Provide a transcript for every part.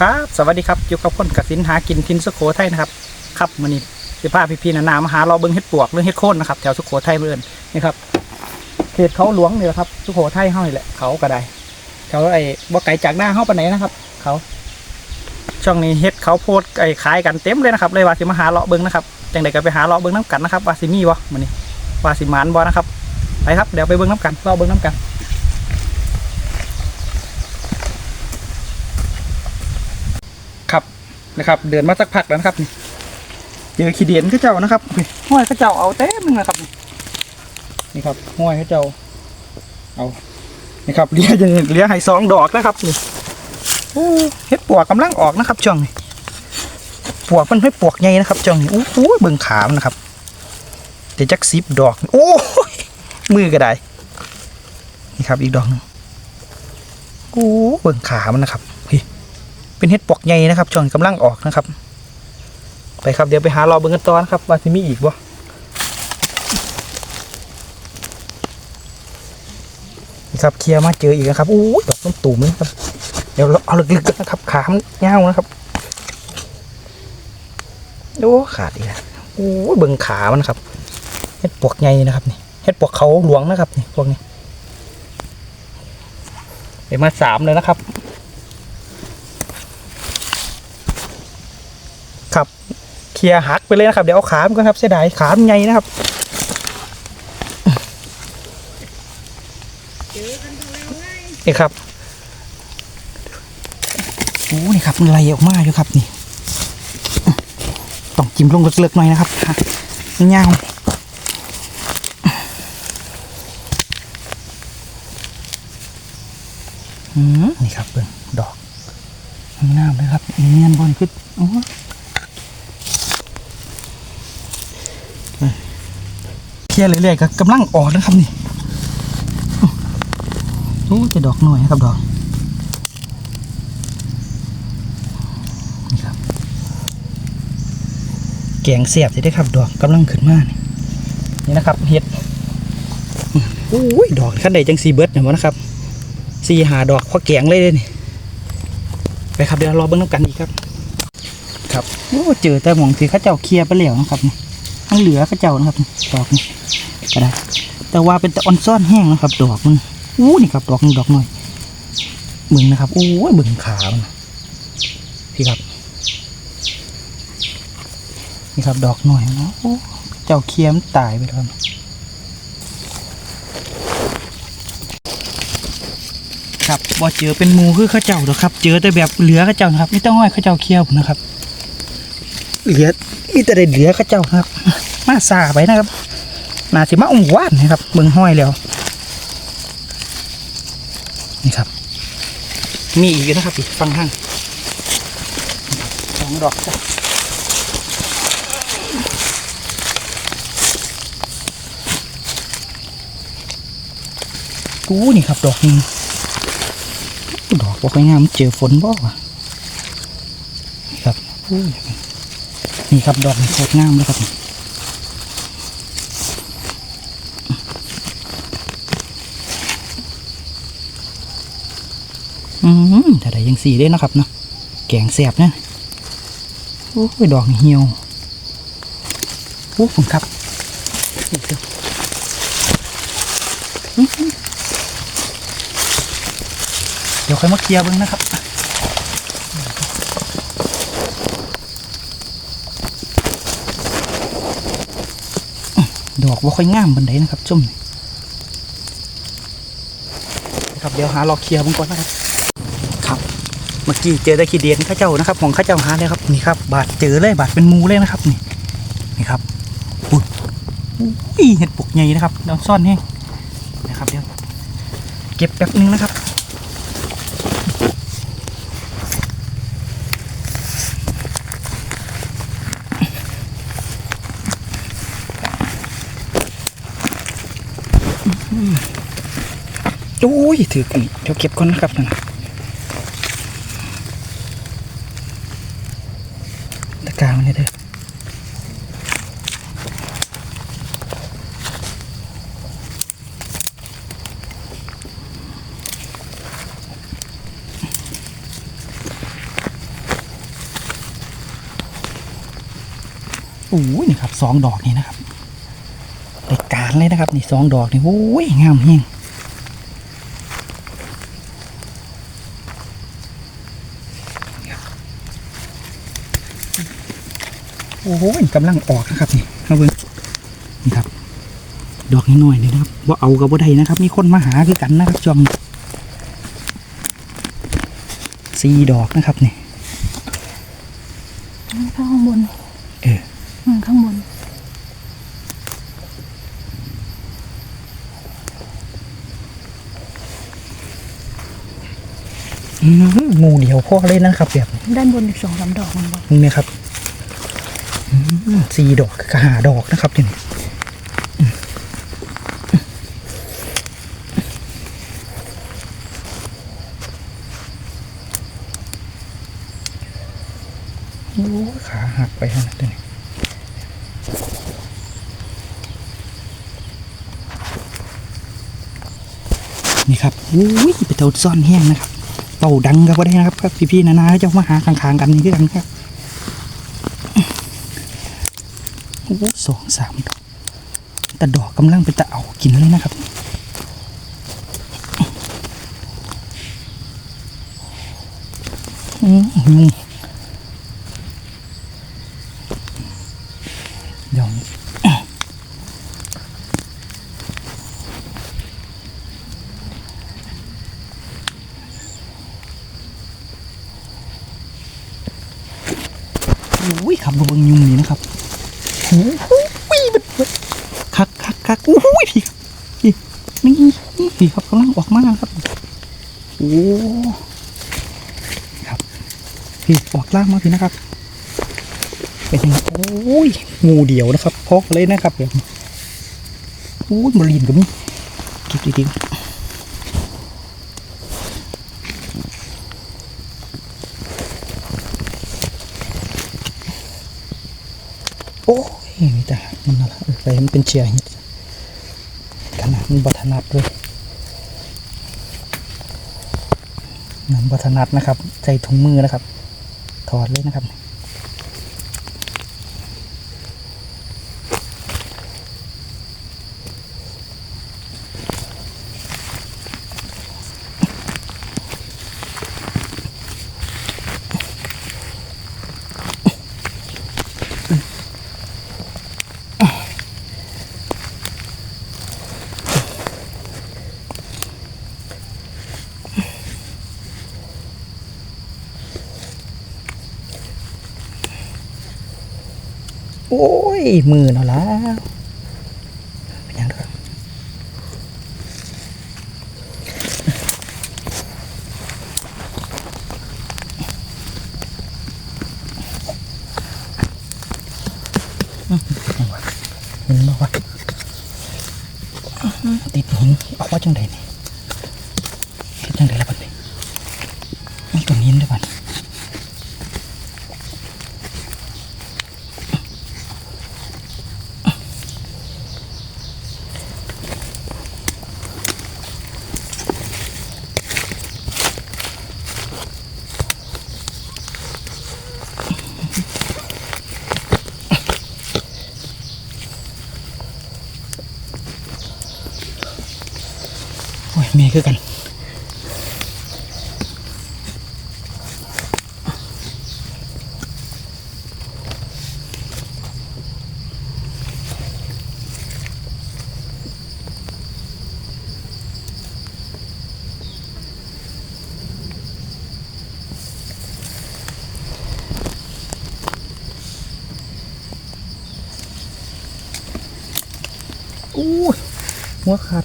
ครับ สวัสดีครับอยู่กับคนกสินหากินทินสุโขทัยนะครับครับมันนี้สิพาพี่ๆนานามาหาเราเบิ้งเฮ็ดปวกเรื่องเฮ็ดโค่นนะครับแถวสุโขทัยเพื่อนนี่ครับเขตเขาหลวงเนี่แหละครับสุโขทัยเฮานี่แหละเขาก็ได้แถวไอ้บ่ไกลจากหน้าเฮาปานไหนนะครับ เขาช่องนี้เฮ็ดเขาโพดไอ้ขายกันเต็มเลยนะครับ เลยว่าสิมาหาเลาเบิ้งนะครับจังใดก็ไปหาเลาเบิ้งน้ำกันนะครับว่าสิมีบ่มันนี้ว่าสิมานบ่นะครับไปครับเดี๋ยวไปเบิ้งน้ำกันเลาเบิ้งน้ำกัน ครับ นะครับ เดินมาสักพักแล้วนะครับนี่เจอขี้เดียนเข้าเจ้านะครับนี่ห้อยเข้าเจ้าเอาเต็มเลยนะครับนี่นี่ครับห้อยเข้าเจ้าเอานี่ครับเลี้ยยังเลี้ยให้สองดอกนะครับนี่โอ้เห็ดปวกกำลังออกนะครับช่วงนี้ปวกมันไม่ปวกใหญ่นะครับช่วงนี้โอ้โหเบิ่งขามันนะครับเดี๋ยวจักซิบดอก โอ้ยมือก็ได้นี่ครับอีกดอกหนึงโอ้เบิ่งขามันนะครับ เป็นเห็ดปวกใหญ่นะครับช่วงกำลังออกนะครับ ไปครับเดี๋ยวไปหารอเบิ่งกันต่อนะครับว่าจะมีอีกบ่ครับเคลียร์มาเจออีกนะครับอู้ดอกต้นตูมเลยครับ เดี๋ยวเราเอาลึกๆนะครับขามนยาวนะครับโอ้ขาดอีกแล้วโอ้เบิ่งขามันครับเห็ดปวกใหญ่นะครับนี่เห็ดปวกเขาหลวงนะครับนี่พวกนี้เดี๋ยวมาสามเลยนะครับ ครับเคลียร์หักไปเลยนะครับ เดี๋ยวเอาขามก่อนครับเสียดายขามันใหญ่นะครับนี่ครับโอ้นี่ครับมันไหลออกมาอยู่ครับนี่ต้องจิ้มลงเลิกๆหน่อยนะครับมันยาวนี่ครับเบิ่อกงามเลยครับเนียนบอลขึ้นโอ้ เคลี ยเรื่อยๆก็กำลังออกนะครับนี่โอ้จะดอกหน่อยนะครับดอกนี่ครับแกงเสียบจะได้ครับ ดอกกำลังขึ้นมานี่นี่นะครับเห็ดโอ้ยดอกขั้นใดจังสีเบิร์ดเนี่ยมั้นะครับสีหาดอกพอแกงเลยเด้นี่ไปครับเดี๋ยวรอเบิ้งน้ำกันอีกครับ ครับโอ้เจอแต่หมองที่ข้าเจ้าเคลียร์ไปแล้วนะครับนี่ ทั้งเหลือเข้าเจ้านะครับ ดอกนี่ก็ได้ แต่ว่าเป็นต่ออนซ่อนแห้งนะครับ ดอกมันอู้นี่ครับดอกนึงดอกหน่อยเบึงนะครับอู้ยเบึงขามันพี่ครับ นี่ครับดอกหน่อยเนาะโอ้เจ้าเคียมตายไปแล้วครับครับบ่เจอเป็นมูคือข้าเจ้าหรอกครับ เจอแต่แบบเหลือข้าเจ้านะครับไม่ต้องห้อยข้าเจ้าเคี้ยวนะครับ เหลือมีแต่ได้เหลือเข้าเจ้าครับ มาซาไปนะครับนาสิมาองว่านนะครับเบิ่งห้อยแล้วนี่ครับ มีอีกนะครับอีกฟังห้างสองดอกจ้ะกูนี่ครับ ดอกนึงดอกบอกงามเจอฝนบ่ครับอู้ นี่ครับดอกโคตรงามเลยครับอืมแต่ได้ยังสีได้นะครับเนาะแกงแสบนะโอ้ยดอกเหี่ยวโอ้ผมครับเดี๋ยวค่อยมาเคลียร์บิ้งนะครับ อกว่าค่อยง่ามบันไดนะครับจุ่มครับเดี๋ยวหาลอกเคลียร์มันก่อนนะครับ ครับ เมื่อกี้เจอตะขี้เดียนข้าเจ้านะครับ ของข้าเจ้าหาเลยครับนี่ครับ บาดเจอเลยบาดเป็นมูเลยนะครับ นี่นี่ครับอุ้ยเห็ดปกใหญ่นะครับเดี๋ยวซ่อนให้นะครับเดี๋ยวเก็บแป๊บนึงนะครับ โอ้ยถือกุ้งเดี๋ยวเก็บก่อนนะครับนะตะกาวนี่เด้อโอ้ยนี่ครับสองดอกนี่นะครับารเลยนะครับ นี่สองดอกนี่โอ้ยงามเฮงโอ้โหกำลังออกนะครับนี่ครับเบิ่งนี่ครับ ดอกน้อยๆนี่นะครับว่าเอากับว่าได้นะครับ มีคนมาหาคือกันนะครับจอมสี่ดอกนะครับนี่ข้างบน เอออืมข้างบน อืมหมูเดียวพ่อเลยนะครับแบบด้านบนอีกสองสามดอกมันบอกนี้นะครับอืมสี่ดอกกับหาดอกนะครับเนี่ยอืมโอ้ขาหักไปขนาดนี้นี่ครับอุ้ยไปเตาซ่อนแห้งนะครับ เต่าดังก็บ่ได้นะครับครับพี่ๆนานาเขาจะมาหาข้างๆกันนี่คือกันครับโอ้สองสามดอกแต่ดอกกำลังไปตะเอากินเลยนะครับอืมยุงเดี๋ยวอุ้ยขับมาเบิ่งยุงนี่นะครับโอ้โหมันมัน คักคักคักโอ้โหพี่ครับพี่นี่นี่พี่ครับกำลังออกมาครับ โอ้ครับ พี่ออกล่างมาพี่นะครับ เป็นยังไงโอ้ยงูเดียวนะครับพกเลยนะครับแบบนี้โอ้ยมาลีนกับนี่เก็บดีๆโอ้ยมีแต่มันอะไรเออไปมันเป็นเชียร์อย่าง นาดมันบัถนัดเลยนำบัถนัดนะครับ ใส่ถุงมือนะครับ ถอดเลยนะครับ โอ้ย มือเนาะละเป็นยังไงครับอืมเห็นบ่วะติดหินเอาว่าจังใดนี่เฮ็ดจังใดละบัดนี้มันตัวนี้ด้วยบัด โอ้ยเมย์คือกันอู้ยหัวขาด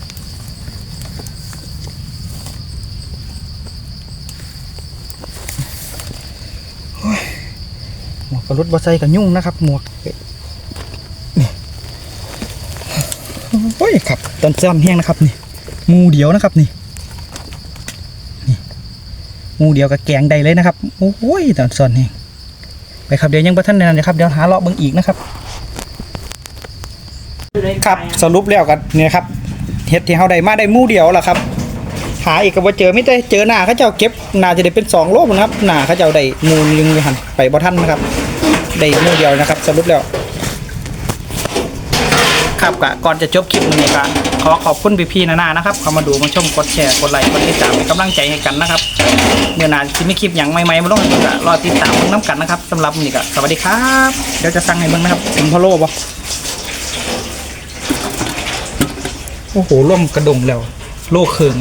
หมวกกระลุดบอใส่กับยุ่งนะครับหมวกนี่โอ้ยครับตอนซ้ำแห้งนะครับนี่งูเดียวนะครับนี่นี่งูเดียวกับแกงใดเลยนะครับโอ้ยตอนซ้อนแห้งไปครับเดี๋ยวยังประท่านแนนนะครับเดี๋ยวหาเลาะเบิ่งอีกนะครับครับสรุปแล้วกันเนี่ยครับเฮ็ดที่เฮาได้มาได้มู่เดียวล่ะครับ หาอีกก็บ่เจอไมิแต่เจอหน้าเขาเจ้าเก็บน่าจะได้เป็น2โลนะครับหน้าเขาเจ้าได้มู่หนึงอยู่หั่นไปบ่ทันนะครับได้มู่เดียวนะครับ สรุปแล้วครับก,ก่อนจะจบคลิปนี้ก็ขอขอบคุณพี่ๆนานานะครับเข้ามาดูมาชมกดแชร์กดไลค์กดติดตามเป็นกำลังใจให้กันนะครับเมื่อนานที่ไม่คลิปอย่างใหม่ๆมาลงให้เบิ่งก็รอติดตามเบิ่งน้ำกันนะครับสำหรับนี้ก็สวัสดีครับเดี๋ยวจะสั่งให้เบิ่งนะครับถึงพะโล่บ่โอ้โหร่มกระดงแล้ว โล่เคือง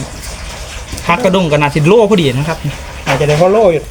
พักกระดงกับนาทิโล่พอดีนะครับอาจจะได้พะโล่อยู่